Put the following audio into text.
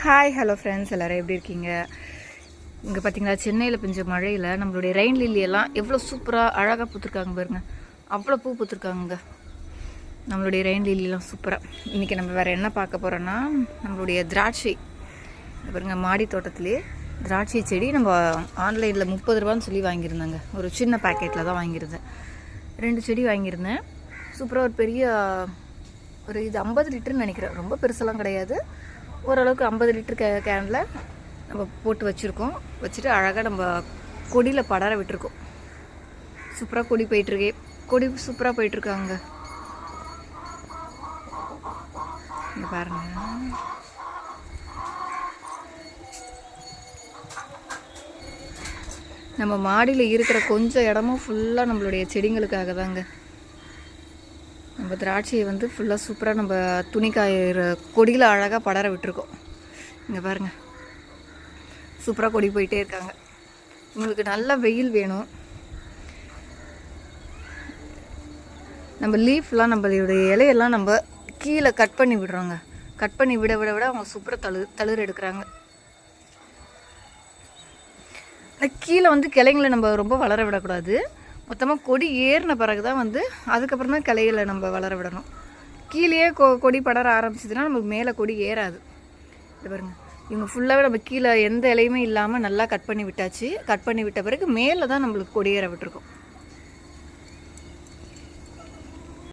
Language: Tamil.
ஹாய் ஹலோ ஃப்ரெண்ட்ஸ் எல்லோரும் எப்படி இருக்கீங்க? இங்கே பார்த்தீங்களா சென்னையில் பெஞ்ச மழையில் நம்மளுடைய ரெயின் லில்லியெல்லாம் எவ்வளோ சூப்பராக அழகாக பூத்துருக்காங்க பாருங்க. அவ்வளோ பூ பூத்துருக்காங்க நம்மளுடைய ரெயின் லில்லிலாம் சூப்பராக இன்றைக்கி நம்ம வேறு என்ன பார்க்க போகிறோன்னா நம்மளுடைய திராட்சை. பாருங்க மாடி தோட்டத்திலே திராட்சை செடி நம்ம ஆன்லைனில் முப்பது ரூபான்னு சொல்லி வாங்கியிருந்தாங்க. ஒரு சின்ன பேக்கெட்டில் தான் வாங்கியிருந்தேன். ரெண்டு செடி வாங்கியிருந்தேன். சூப்பராக ஒரு பெரிய ஒரு இது ஐம்பது லிட்டர்னு நினைக்கிறேன். ரொம்ப பெருசெல்லாம் கிடையாது. ஓரளவுக்கு ஐம்பது லிட்டர் கே கேனில் நம்ம போட்டு வச்சுருக்கோம். வச்சுட்டு அழகாக நம்ம கொடியில் படர விட்டுருக்கோம். சூப்பராக கொடி போயிட்டுருக்கே. கொடி சூப்பராக போயிட்டுருக்காங்க. இங்கே பாருங்க. நம்ம மாடியில் இருக்கிற கொஞ்சம் இடமும் ஃபுல்லாக நம்மளுடைய செடிங்களுக்காக தாங்க நம்ம திராட்சையை வந்து ஃபுல்லாக சூப்பராக நம்ம துணி காயிற கொடியில் அழகாக படர விட்டுருக்கோம். இங்கே பாருங்க. சூப்பராக கொடி போயிட்டே இருக்காங்க. உங்களுக்கு நல்ல வெயில் வேணும். நம்ம லீஃப்லாம் நம்மளுடைய இலையெல்லாம் நம்ம கீழே கட் பண்ணி விடுறோங்க. கட் பண்ணி விட விட விட அவங்க சூப்பராக தளு தளிர் எடுக்கிறாங்க. கீழே வந்து கிளைங்களை நம்ம ரொம்ப வளர விடக்கூடாது. மொத்தமாக கொடி ஏறின பிறகு தான் வந்து அதுக்கப்புறம் தான் கிளைகளை நம்ம வளர விடணும். கீழேயே கொ கொடி படர ஆரம்பிச்சதுன்னா நமக்கு மேலே கொடி ஏறாது. இது பாருங்க. இவங்க ஃபுல்லாகவே நம்ம கீழே எந்த இலையுமே இல்லாமல் நல்லா கட் பண்ணி விட்டாச்சு. கட் பண்ணி விட்ட பிறகு மேலே தான் நம்மளுக்கு கொடி ஏற விட்டுருக்கோம்.